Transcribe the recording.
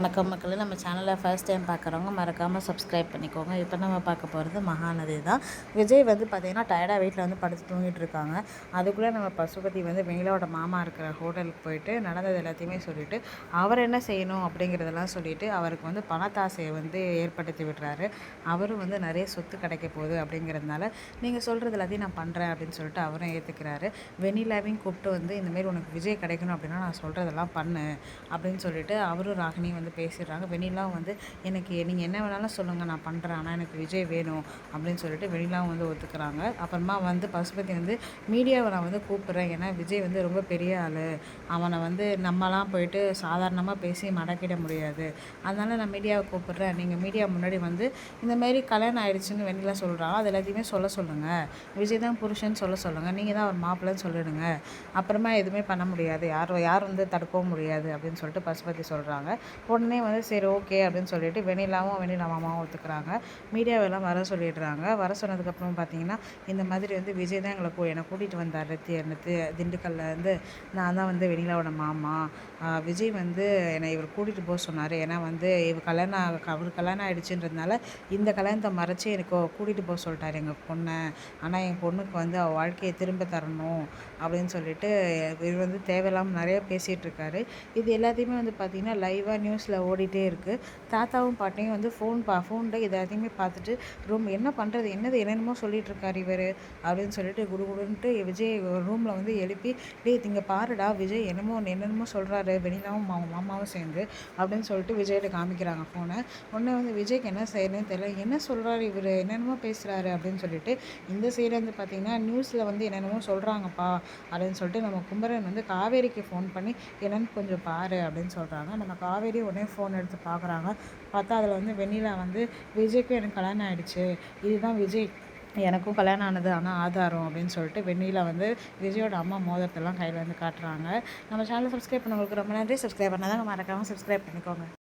வணக்கம் மக்களே நம்ம சேனலை ஃபர்ஸ்ட் டைம் பார்க்குறவங்க மறக்காமல் சப்ஸ்கிரைப் பண்ணிக்கோங்க. இப்போ நம்ம பார்க்க போகிறது மகாநதி தான். விஜய் வந்து பார்த்திங்கன்னா டயர்டாக வீட்டில் வந்து படுத்து தூங்கிட்டு இருக்காங்க. அதுக்குள்ளே நம்ம பசுபதி வந்து வெயிலோட மாமா இருக்கிற ஹோட்டலுக்கு போயிட்டு நடந்தது எல்லாத்தையுமே சொல்லிவிட்டு அவர் என்ன செய்யணும் அப்படிங்கிறதெல்லாம் சொல்லிவிட்டு அவருக்கு வந்து பணத்தாசையை வந்து ஏற்படுத்தி விடுறாரு. அவரும் வந்து நிறைய சொத்து கிடைக்க போகுது அப்படிங்கிறதுனால நீங்கள் சொல்கிறது எல்லாத்தையும் நான் பண்ணுறேன் அப்படின்னு சொல்லிட்டு அவரும் ஏற்றுக்கிறாரு வெனிலாவையும் கூப்பிட்டு வந்து இந்தமாரி உனக்கு விஜய் கிடைக்கணும் அப்படின்னா நான் சொல்கிறதெல்லாம் பண்ணு அப்படின்னு சொல்லிட்டு அவரும் ராகினியும் வந்து பேசிடுறாங்க. வெண்ணிலாவும் வந்து எனக்கு நீங்கள் என்ன வேணாலும் சொல்லுங்கள் நான் பண்ணுறேன் ஆனால் எனக்கு விஜய் வேணும். அப்படின்னு சொல்லிட்டு வெண்ணிலாவும் வந்து ஒத்துக்கிறாங்க. அப்புறமா வந்து பசுபதி வந்து மீடியாவை நான் வந்து கூப்பிட்றேன். ஏன்னா விஜய் வந்து ரொம்ப பெரிய ஆள். அவனை வந்து நம்மலாம் போயிட்டு சாதாரணமாக பேசி மடக்கிட முடியாது. அதனால் நான் மீடியாவை கூப்பிட்றேன். நீங்கள் மீடியா முன்னாடி வந்து இந்தமாரி கல்யாணம் ஆயிடுச்சுன்னு வெண்ணிலா சொல்கிறாங்க அது எல்லாத்தையுமே சொல்ல சொல்லுங்கள் விஜய் தான் புருஷன் சொல்ல சொல்லுங்கள் நீங்கள் தான் அவர் மாப்பிள்ளைன்னு சொல்லிடுங்க. அப்புறமா எதுவுமே பண்ண முடியாது. யார் யார் வந்து தடுக்கவும் முடியாது. அப்படின்னு சொல்லிட்டு பசுபதி சொல்கிறாங்க உடனே வந்து சரி ஓகே அப்படின்னு சொல்லிட்டு வெண்ணிலாவும் வெண்ணிலா மாமாவும் ஒத்துக்கிறாங்க. மீடியாவெல்லாம் வர சொல்லிடுறாங்க. வர சொன்னதுக்கப்புறம் பார்த்தீங்கன்னா இந்த மாதிரி வந்து விஜய் தான் எங்களை என்னை கூட்டிகிட்டு வந்தார். திண்டுக்கல்ல இருந்து நான் தான் வந்து வெண்ணிலாவோட மாமா. விஜய் வந்து என்னை இவர் கூட்டிகிட்டு போக சொன்னார். ஏன்னா வந்து இவர் கல்யாணம் அவர் கல்யாணம் ஆகிடுச்சுன்றதுனால இந்த கல்யாணத்தை மறைச்சி எனக்கு கூட்டிகிட்டு போக சொல்லிட்டார் எங்கள் பொண்ணை. ஆனால் என் பொண்ணுக்கு வந்து அவள் வாழ்க்கையை திரும்ப தரணும் அப்படின்னு சொல்லிட்டு இவர் வந்து தேவையில்லாமல் நிறைய பேசிகிட்டு இருக்காரு. இது எல்லாத்தையுமே வந்து பார்த்திங்கன்னா லைவாக நியூஸில் ஓடிட்டே இருக்குது தாத்தாவும் பாட்டையும் வந்து ஃபோன் பா ஃபோனில் எல்லாத்தையுமே பார்த்துட்டு ரூம் என்ன பண்ணுறது என்னது? என்னென்னமோ சொல்லிகிட்டு இருக்கார் இவர். அப்படின்னு சொல்லிட்டு குடு குடுன்ட்டு விஜய் ரூமில் வந்து எழுப்பி டே இங்கே பாருடா விஜய் என்னமோ என்னென்னமோ சொல்கிறாரு வெனிலாவும் மாமா மாமாவும் சேர்ந்து அப்படின்னு சொல்லிட்டு விஜய்கிட்ட காமிக்கிறாங்க ஃபோனை உடனே வந்து விஜய்க்கு என்ன செய்யணும்னு தெரியல. என்ன சொல்கிறாரு இவர்? என்னென்னமோ பேசுகிறாரு அப்படின்னு சொல்லிட்டு இந்த சைடு வந்து பார்த்திங்கன்னா நியூஸில் வந்து என்னென்னமோ சொல்கிறாங்கப்பா அப்படின்னு சொல்லிட்டு நம்ம குமரன் வந்து காவேரிக்கு ஃபோன் பண்ணி என்னென்னு கொஞ்சம் பாரு அப்படின்னு சொல்கிறாங்க நம்ம காவேரி உடனே ஃபோன் எடுத்து பார்க்குறாங்க பார்த்தா அதில் வந்து வெண்ணிலா வந்து விஜய்க்கும் எனக்கு கல்யாணம் ஆகிடுச்சு இதுதான் விஜய். எனக்கும் கல்யாணம் ஆனது ஆனால் ஆதாரம் அப்படின்னு சொல்லிட்டு வெண்ணிலா வந்து விஜயோட அம்மா மோதிரத்தெல்லாம் கையில் வந்து காட்டுறாங்க. நம்ம சேனலை சப்ஸ்கிரைப் பண்ணவங்களுக்கு ரொம்ப நன்றி. சப்ஸ்கிரைப் பண்ணாதாங்க மறக்காமல் சப்ஸ்கிரைப் பண்ணிக்கோங்க.